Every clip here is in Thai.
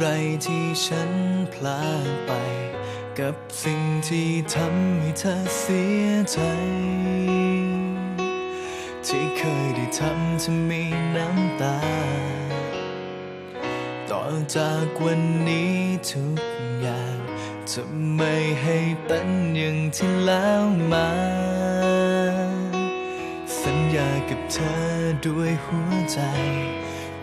อะไรที่ฉันพลาดไป กับสิ่งที่ทำให้เธอเสียใจ ที่เคยได้ทำเธอมีน้ำตา ต่อจากวันนี้ทุกอย่างจะไม่ให้เป็นอย่างที่แล้วมา สัญญากับเธอด้วยหัวใจ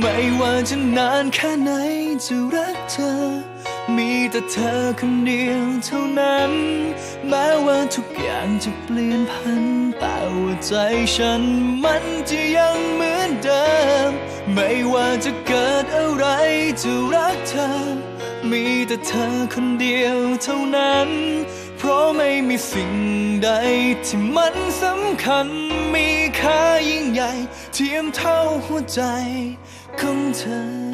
ไม่ว่าจะนานแค่ไหนจะรักเธอ มีแต่เธอคนเดียวเท่านั้น แม้ว่าทุกอย่างจะเปลี่ยนพันแต่ว่าใจฉันมันจะยังเหมือนเดิม ไม่ว่าจะเกิดอะไรจะรักเธอ มีแต่เธอคนเดียวเท่านั้น เพราะไม่มีสิ่งใดที่มันสำคัญมีายิ่งใหญ่ เทียมเท่าหัวใจของเธอ